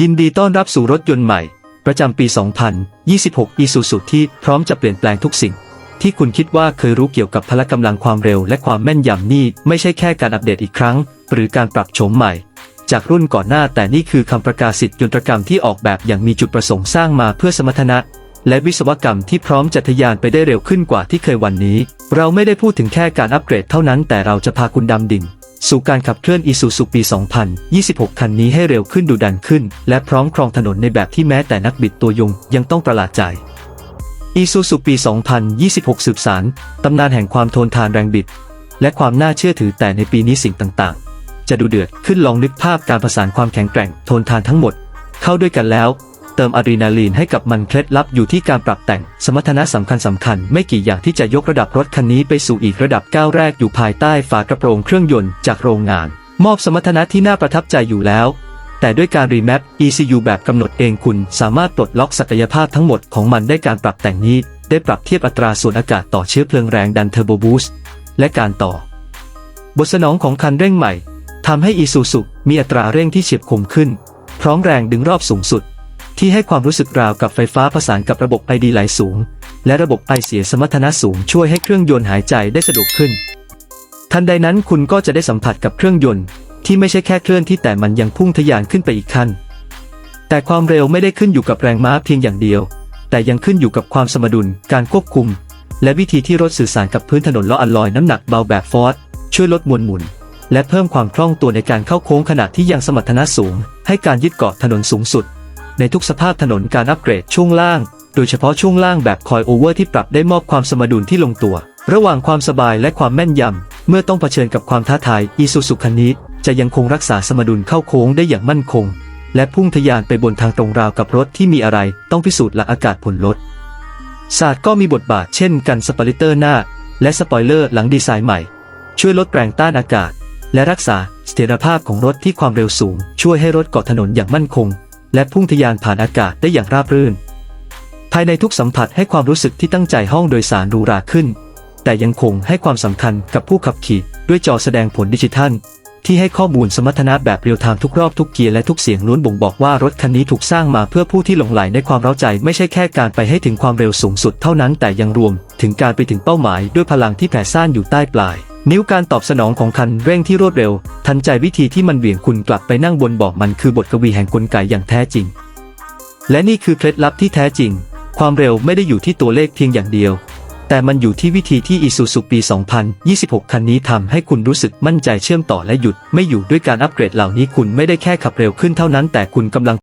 ยินดีต้อนรับสู่รถยนต์ใหม่ ประจำปี 2026 Isuzu ที่พร้อมจะเปลี่ยนแปลงทุกสิ่ง ที่คุณคิดว่าเคยรู้เกี่ยวกับพละกำลังความเร็วและความแม่นยำนี่ ไม่ใช่แค่การอัปเดตอีกครั้ง หรือการปรับโฉมใหม่ จากรุ่นก่อนหน้าแต่นี่คือคำประกาศสิทธิยนตรกรรมที่ออกแบบอย่างมีจุดประสงค์สร้างมาเพื่อสมรรถนะ และวิศวกรรมที่พร้อมจะทะยานไปได้เร็วขึ้นกว่าที่เคยวันนี้ เราไม่ได้พูดถึงแค่การอัปเกรดเท่านั้นแต่เราจะพาคุณดำดิ่ง สู่การขับเคลื่อน Isuzu ปี 2026 คันนี้ให้เร็วขึ้นดูดันขึ้น และพร้อมครองถนนในแบบที่แม้แต่นักบิดตัวยงยังต้องประหลาดใจ Isuzu ปี 2026 สืบสารตำนานแห่งความทนทานแรงบิด และความน่าเชื่อถือแต่ในปีนี้สิ่งต่างๆ จะดูเดือดขึ้นลองนึกภาพการประสานความแข็งแกร่งทนทานทั้งหมด เข้าด้วยกันแล้ว เติมอะดรีนาลีนให้กับมันเคล็ดลับอยู่ที่การปรับแต่ง สมรรถนะสำคัญสำคัญไม่กี่อย่างที่จะยกระดับรถคันนี้ไปสู่อีกระดับก้าวแรกอยู่ภายใต้ฝากระโปรงเครื่องยนต์จากโรงงาน มอบสมรรถนะที่น่าประทับใจอยู่แล้ว แต่ด้วยการรีแมป ECU แบบกำหนดเองคุณ สามารถปลดล็อกศักยภาพทั้งหมดของมันได้การปรับแต่งนี้ ได้ปรับเทียบอัตราส่วนอากาศต่อเชื้อเพลิงแรงดันเทอร์โบบูสต์และการต่อ บทสนองของคันเร่งใหม่ทำให้ Isuzu มีอัตราเร่งที่เฉียบคมขึ้น พร้อมแรงดึงรอบสูงสุด ที่ให้ความรู้สึกราวกับไฟฟ้าผสานกับระบบไอดีไหลสูง และระบบไอเสียสมรรถนะสูงช่วยให้เครื่องยนต์หายใจได้สะดวกขึ้น ทันใดนั้นคุณก็จะได้สัมผัสกับเครื่องยนต์ ที่ไม่ใช่แค่เคลื่อนที่แต่มันยังพุ่งทะยานขึ้นไปอีกขั้น แต่ความเร็วไม่ได้ขึ้นอยู่กับแรงม้าเพียงอย่างเดียว แต่ยังขึ้นอยู่กับความสมดุล การควบคุม และวิธีที่รถสื่อสารกับพื้นถนนล้ออัลลอยน้ำหนักเบาแบบฟอร์ดช่วยลดมวลหมุนและเพิ่มความคล่องตัวในการเข้าโค้งขณะที่ยังสมรรถนะสูง ให้การยึดเกาะถนนสูงสุด ในทุกสภาพถนนการอัปเกรดช่วงล่าง โดยเฉพาะช่วงล่างแบบคอยโอเวอร์ที่ปรับได้มอบความสมดุลที่ลงตัว ระหว่างความสบายและความแม่นยำ เมื่อต้องเผชิญกับความท้าทายอีซูซูคันนี้จะยังคงรักษาสมดุลเข้าโค้งได้อย่างมั่นคง และพุ่งทะยานไปบนทางตรงราวกับรถที่มีอะไรต้องพิสูจน์หลักอากาศผลลดศาสตร์ก็มีบทบาทเช่นกันสปอยเลอร์หน้า และสปอยเลอร์หลังดีไซน์ใหม่ ช่วยลดแรงต้านอากาศ และรักษาเสถียรภาพของรถที่ความเร็วสูง ช่วยให้รถเกาะถนนอย่างมั่นคง และพุ่งทะยานผ่านอากาศได้อย่างราบรื่น ภายในทุกสัมผัสให้ความรู้สึกที่ตั้งใจห้องโดยสารหรูราขึ้น แต่ยังคงให้ความสำคัญกับผู้ขับขี่ด้วยจอแสดงผลดิจิทัล ที่ให้ข้อมูลสมรรถนะแบบเรียลไทม์ทุกรอบทุกเกียร์และทุกเสียงล้วนบ่งบอกว่ารถคันนี้ถูกสร้างมาเพื่อผู้ที่หลงไหลในความเร้าใจไม่ใช่แค่การไปให้ถึงความเร็วสูงสุดเท่านั้นแต่ยังรวม ถึงการไปถึงเป้าหมายด้วยพลังที่แผ่ซ่านอยู่ใต้ปลาย นิ้วการตอบสนองของคันเร่งที่รวดเร็ว ทันใจวิธีที่มันเหวี่ยงคุณกลับไปนั่งบนเบาะมันคือบทกวีแห่งกลไกอย่างแท้จริง และนี่คือเคล็ดลับที่แท้จริง ความเร็วไม่ได้อยู่ที่ตัวเลขเพียงอย่างเดียว แต่มันอยู่ที่วิธีที่ Isuzu ปี 2026 คันนี้ทำให้คุณรู้สึกมั่นใจเชื่อมต่อและหยุด ไม่อยู่ด้วยการอัปเกรดเหล่านี้คุณไม่ได้แค่ขับเร็วขึ้นเท่านั้น แต่คุณกำลัง